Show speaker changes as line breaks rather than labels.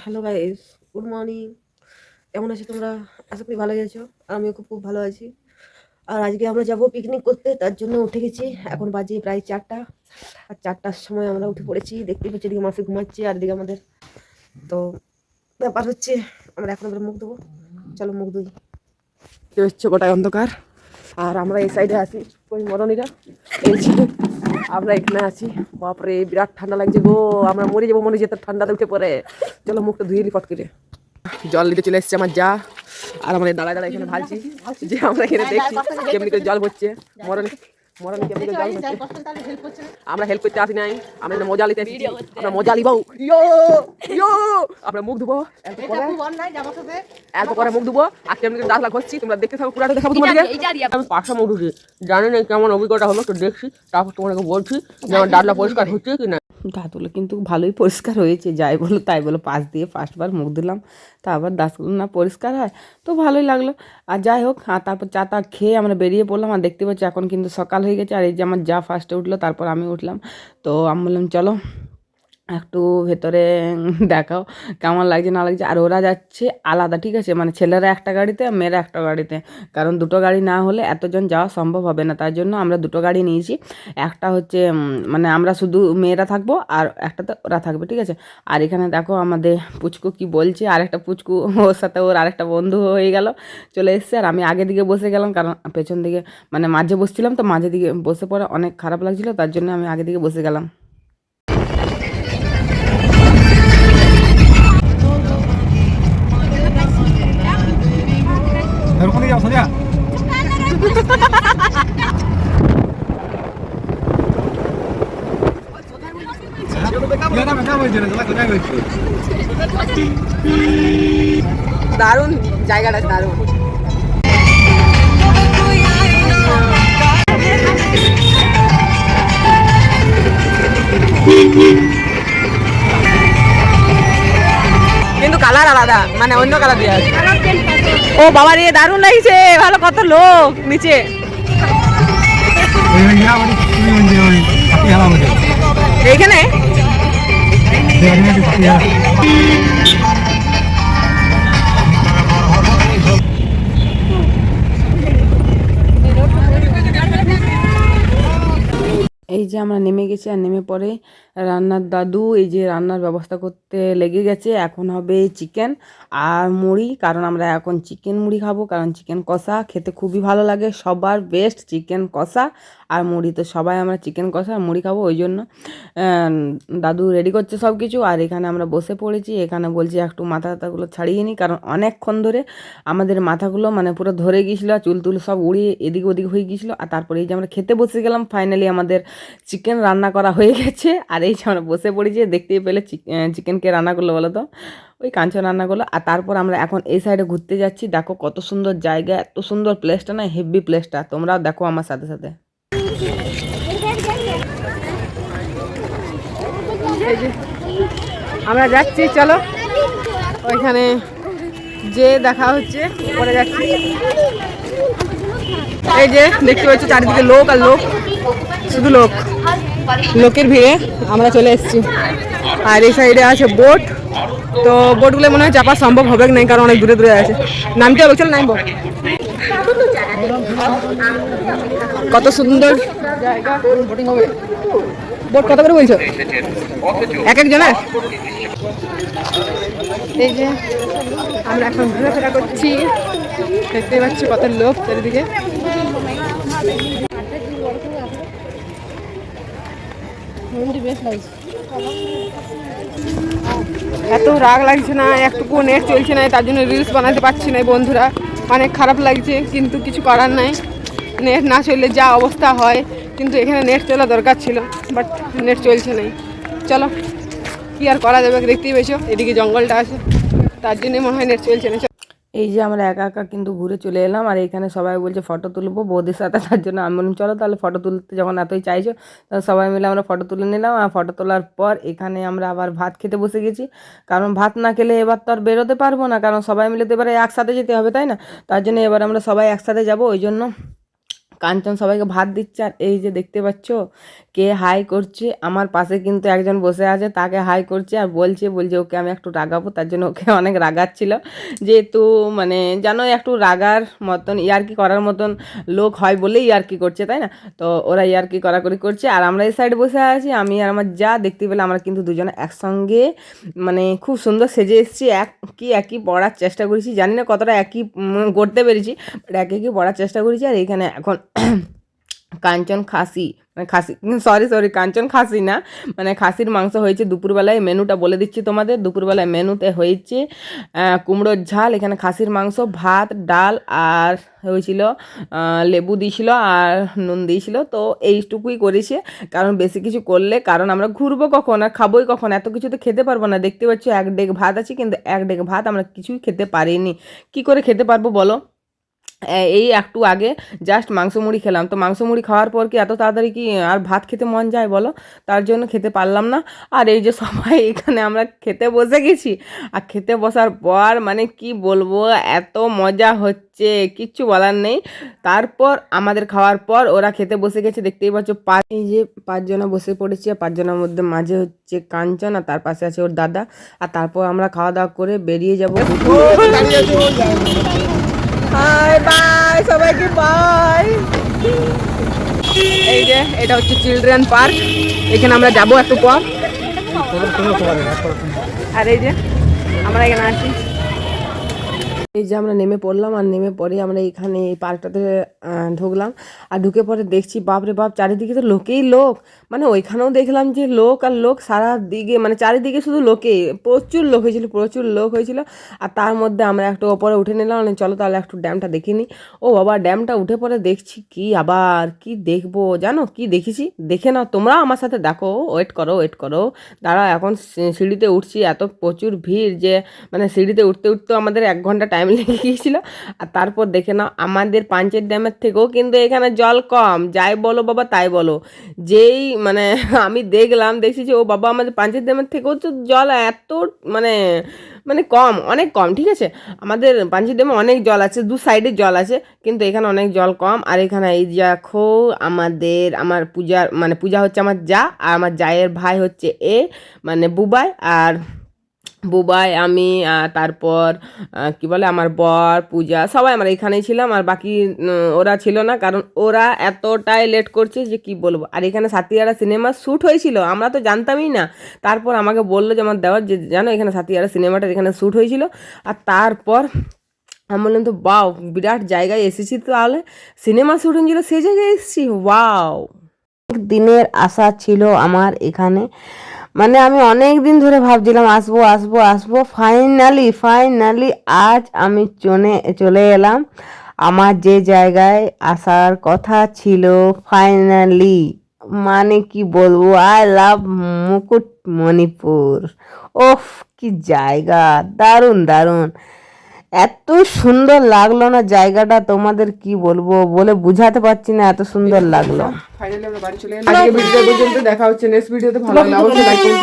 Hello guys good morning কেমন আছো তোমরা? আশা করি ভালো আছো আমিও খুব খুব ভালো আছি। আর আজকে আমরা যাব পিকনিক করতে, তার জন্য উঠে গেছি। এখন বাজে প্রায় চারটা, আর চারটার সময় আমরা উঠে পড়েছি। দেখতে পাচ্ছি, এদিকে মাসে ঘুমাচ্ছে, আর এদিকে আমাদের তো ব্যাপার হচ্ছে, আমরা এখন আমরা মুখ দেবো চলো মুখ দুই হচ্ছে গোটায় অন্ধকার। আর আমরা এই সাইডে আসি ওই মরণীরা। এই ছিল আমরা এখানে আছি। বাপরে, বিরাট ঠান্ডা লাগছে গো। আমরা মরে যাব মনে যেতে ঠান্ডাতে উঠে পরে চলো মুখটা ধুয়ে ফট করে জল দিতে চলে এসছে আমার যা। আর আমাদের দাঁড়ায় দাঁড়ায় এখানে ভালছি। যে আমরা এখানে দেখছি, কেমনি জল পড়ছে মরণ জল আমরা হেল্প করতে আসি নাই আমরা মজা নিতে আসি আমরা মজা ইয়ো ইয়ো আমরা মুখ ধুবো। এত করে মুখ ধুবো। আজকে আমি দাঁত লাগ হচ্ছি তোমরা দেখতে থাকো পুরাটা দেখাবো তোমাদেরকে। আমি পাশা মুখ জানি না কেমন অভিজ্ঞতা হলো তো দেখছি তারপর তোমাকে বলছি যে আমার ডাটলা পরিষ্কার হচ্ছে কি না
দাঁতগুলো কিন্তু ভালোই পরিষ্কার হয়েছে, যাই বলো তাই বলো, পাশ দিয়ে ফার্স্টবার মুখ দিলাম তা আবার দাঁতগুলো না পরিষ্কার হয়, তো ভালোই লাগল। আর যাই হোক আর তারপর চা তা খেয়ে আমরা বেরিয়ে পড়লাম, আর দেখতে পাচ্ছি এখন কিন্তু সকাল হয়ে গেছে, আর এই যে আমার যা ফার্স্টে উঠল, তারপর আমি উঠলাম। তো আমি বললাম, চলো একটু ভেতরে দেখাও কেমন লাগছে, না লাগছে। আর ওরা যাচ্ছে আলাদা, ঠিক আছে? মানে ছেলেরা একটা গাড়িতে আর মেয়েরা একটা গাড়িতে। কারণ দুটো গাড়ি না হলে এতজন যাওয়া সম্ভব হবে না। তার জন্য আমরা দুটো গাড়ি নিয়েছি। একটা হচ্ছে মানে আমরা শুধু মেয়েরা থাকব আর একটাতে ওরা থাকবে, ঠিক আছে? আর এখানে দেখো আমাদের পুচকু কি বলছে? আর একটা পুচকু ওর সাথে ওর আরেকটা বন্ধু হয়ে গেল, চলে এসছে। আর আমি আগে দিকে বসে গেলাম, কারণ পেছন দিকে মানে মাঝে বসছিলাম তো মাঝে দিকে বসে পড়ে অনেক খারাপ লাগছিল, তার জন্য আমি আগে দিকে বসে গেলাম।
দারুণ জায়গাটা দারুণ। কিন্তু কালার আলাদা মানে অন্য কালার দিয়ে আছে। ও বাবা রে, দারুণ লাগছে, ভালো কত লোক নিচে। এইখানে?
এই যে আমরা নেমে গেছি আর নেমে পরে রান্নার দাদু, এই যে রান্নার ব্যবস্থা করতে লেগে গেছে, এখন হবে চিকেন আর মুড়ি, কারণ আমরা এখন চিকেন মুড়ি খাব, কারণ চিকেন কষা খেতে খুবই ভালো লাগে, সবার বেস্ট চিকেন কষা আর মুড়ি, তো সবাই আমরা চিকেন কষা আর মুড়ি খাব, ওই জন্য দাদু রেডি করছে সব কিছু আর এখানে আমরা বসে পড়েছি, এখানে বলছি একটু মাথা টাথাগুলো ছাড়িয়ে নিই কারণ অনেকক্ষণ ধরে আমাদের মাথাগুলো মানে পুরো ধরে গিয়েছিল, চুল টুল সব উড়িয়ে এদিক ওদিক হয়ে গিয়েছিল, আর তারপরে এই যে আমরা খেতে বসে গেলাম ফাইনালি আমাদের চিকেন রান্না করা হয়ে গেছে, আর এই যে আমরা বসে পড়েছি দেখতেই পেলে চিকেন কে রান্না করল বলো তো? ওই কাঞ্চন রান্না করল। আর তারপর আমরা এখন এই সাইডে ঘুরতে যাচ্ছি। দেখো কত সুন্দর জায়গা, এত সুন্দর প্লেসটা না হেভি প্লেসটা তোমরাও দেখো আমার সাথে সাথে।
আমরা যাচ্ছি, চলো। ওইখানে যে দেখা হচ্ছে, পরে যাচ্ছি। এই যে, দেখতে পাচ্ছ চারিদিকে লোক আর লোক। শুধু লোক। লোকের ভিড়ে আমরা চলে এসেছি। আর এই সাইডে আছে বোট তো বোটগুলো মনে হয় চাপা সম্ভব হবে না কারণ অনেক দূরে দূরে আছে। নামতে হবে চলো নামবো কত সুন্দর। বোটিং বোট কত করে বলছো? এক একজনের এই যে, আমরা এখন ঘোরাফেরা করছি। দেখতে পাচ্ছি কত লোক চারিদিকে। এত রাগ লাগছে না একটুকু নেট চলছে না, তার জন্য রিলস বানাতে পারছি না বন্ধুরা। অনেক খারাপ লাগছে, কিন্তু কিছু করার নাই। নেট না চললে যা অবস্থা হয়, কিন্তু এখানে নেট চলা দরকার ছিল বাট নেট চলছে না চলো, কি আর করা যাবে, দেখতেই পেয়েছ? এদিকে জঙ্গলটা আছে, তার জন্যই মনে হয় নেট চলছে না।
এই যে আমরা একা একা কিন্তু ঘুরে চলে এলাম, আর এখানে সবাই বলছে ফটো তুলবো বৌদির সাথে, তার জন্য আমি বললাম, চলো তাহলে ফটো তুলতে যখন এতই চাইছো তাহলে সবাই মিলে আমরা ফটো তুলে নিলাম, আর ফটো তোলার পর এখানে আমরা আবার ভাত খেতে বসে গেছি। কারণ ভাত না খেলে এবার তো আর বেরোতে পারব না, কারণ সবাই মিলে তো এবারে একসাথে যেতে হবে, তাই না? তার জন্য এবার আমরা সবাই একসাথে যাব, ওই জন্য কাঞ্চন সবাইকে ভাত দিচ্ছে, আর এই যে দেখতে পাচ্ছ কে হাই করছে, আমার পাশে কিন্তু একজন বসে আছে, তাকে হাই করছে আর বলছে বলছে ওকে আমি একটু রাগাবো, তার জন্য ওকে অনেক রাগাচ্ছিল। যেহেতু মানে জানো একটু রাগার মতন, ইয়ার্কি করার মতন লোক হয় বলেই ইয়ার্কি করছে, তাই না? তো ওরা ইয়ার্কি করাকরি করছে আর আমরা এই সাইডে বসে আছি, আমি আর আমার যা দেখতে পেলে আমরা কিন্তু দুজনে একসঙ্গে মানে খুব সুন্দর সেজে এসেছি, এক কি একই পড়ার চেষ্টা করেছি, জানি না কতটা একই করতে পেরেছি বাট একই একই পড়ার চেষ্টা করেছি আর এখানে এখন কাঞ্চন খাসি মানে খাসি সরি সরি কাঞ্চন খাসি না মানে খাসির মাংস হয়েছে দুপুরবেলায়, মেনুটা বলে দিচ্ছি তোমাদের, দুপুরবেলায় মেনুতে হয়েছে কুমড়োর ঝাল, এখানে খাসির মাংস, ভাত, ডাল, আর হয়েছিল লেবু দিয়েছিল আর নুন দিয়েছিল, তো এইটুকুই করেছে, কারণ বেশি কিছু করলে, কারণ আমরা ঘুরবো কখন আর খাবোই কখন, এত কিছু তো খেতে পারব না, দেখতে পাচ্ছ এক ডেক ভাত আছে, কিন্তু এক ডেক ভাত আমরা কিছুই খেতে পারিনি, কি করে খেতে পারব বলো? এই একটু আগে জাস্ট মাংস মুড়ি খেলাম। তো মাংস মুড়ি খাওয়ার পর কি এত তাড়াতাড়ি কি আর ভাত খেতে মন যায় বলো? তার জন্য খেতে পারলাম না। আর এই যে সবাই এখানে আমরা খেতে বসে গেছি। আর খেতে বসার পর মানে কি বলব, এত মজা হচ্ছে, কিচ্ছু বলার নেই। তারপর আমাদের খাওয়ার পর ওরা খেতে বসে গেছে, দেখতেই পাচ্ছ পাঁচ এই যে পাঁচজনা বসে পড়েছি আর পাঁচজনের মধ্যে মাঝে হচ্ছে কাঞ্চন আর তার পাশে আছে ওর দাদা। আর তারপর আমরা খাওয়া দাওয়া করে বেরিয়ে যাব। হাই বাই সবাইকে বাই এই যে এটা হচ্ছে চিলড্রেন পার্ক এখানে আমরা যাব একটু পর। আর এই যে আমরা এখানে আছি এই যে আমরা নেমে পড়লাম আর নেমে পরে আমরা এখানে এই পার্কটাতে ঢুকলাম। আর ঢুকে পরে দেখছি, বাপরে বাপ, চারিদিকে তো লোকেই লোক। মানে ওইখানেও দেখলাম যে লোক আর লোক সারা দিকে মানে চারিদিকে শুধু লোকে প্রচুর লোক হয়েছিল, প্রচুর লোক হয়েছিল। আর তার মধ্যে আমরা একটু ওপরে উঠে নিলাম। মানে চলো তাহলে একটু ড্যামটা দেখে নিই। ও বাবা, ড্যামটা উঠে পরে দেখছি কি আবার, কি দেখব? জানো, কি দেখেছি? দেখে নাও তোমরা আমার সাথে দেখো। ওয়েট করো ওয়েট করো। দাঁড়াও, এখন সিঁড়িতে উঠছি। এত প্রচুর ভিড় যে মানে সিঁড়িতে উঠতে উঠতে আমাদের এক ঘণ্টা টাইম লেগে গিয়েছিল আর তারপর দেখে নাও, আমাদের পাঞ্চের ড্যামের থেকেও কিন্তু এখানে জল কম। যাই বলো বাবা, তাই বলো। যেই মানে আমি দেখলাম, দেখছি যে, ও বাবা, আমাদের পাঞ্চের ড্যামের থেকেও তো জল এত মানে মানে কম, অনেক কম, ঠিক আছে? আমাদের পাঞ্চের ড্যামে অনেক জল আছে, দু সাইডে জল আছে, কিন্তু এখানে অনেক জল কম। আর এখানে এই দেখো, আমাদের, আমার পূজার মানে পূজা হচ্ছে আমার যা, আর আমার জায়ের ভাই হচ্ছে এ মানে বুবাই, আর বুবাই, আমি, আর তারপর কি বলে আমার বর, পূজা, সবাই আমরা এখানেই ছিলাম, আর বাকি ওরা ছিল না, কারণ ওরা এতটাই লেট করছে যে কি বলব। আর এখানে সাতিয়ারা সিনেমা শ্যুট হয়েছিল, আমরা তো জানতামই না। তারপর আমাকে বলল যে আমার দেওয়ার, যে জানো, এখানে সাতিয়ারা সিনেমাটা এখানে শ্যুট হয়েছিল। আর তারপর আমি বললাম, তো বাও, বিরাট জায়গায় এসেছি তাহলে। সিনেমা শুটিং ছিল সেই জায়গায় এসেছি ওয়াও দিনের আশা ছিল আমার এখানে। মানে আমি অনেক দিন ধরে ভাবছিলাম, আসব আসব আসব। ফাইনালি ফাইনালি আজ আমি চলে চলে এলাম। আমার যে জায়গায় আসার কথা ছিল ফাইনালি মানে কি বলব? আই লাভ মুকুট মণিপুর ওফ, কি জায়গা, দারুণ দারুণ। এত সুন্দর লাগল না জায়গাটা তোমাদের কি বলব বলে বুঝাতে পারছি না এত সুন্দর লাগল।
ফাইনালি আমরা বাড়ি চলে এলাম। আজকে ভিডিও পর্যন্ত দেখা হচ্ছে। নেক্সট ভিডিওতে ভালো লাগলে। অবশ্যই লাইক করুন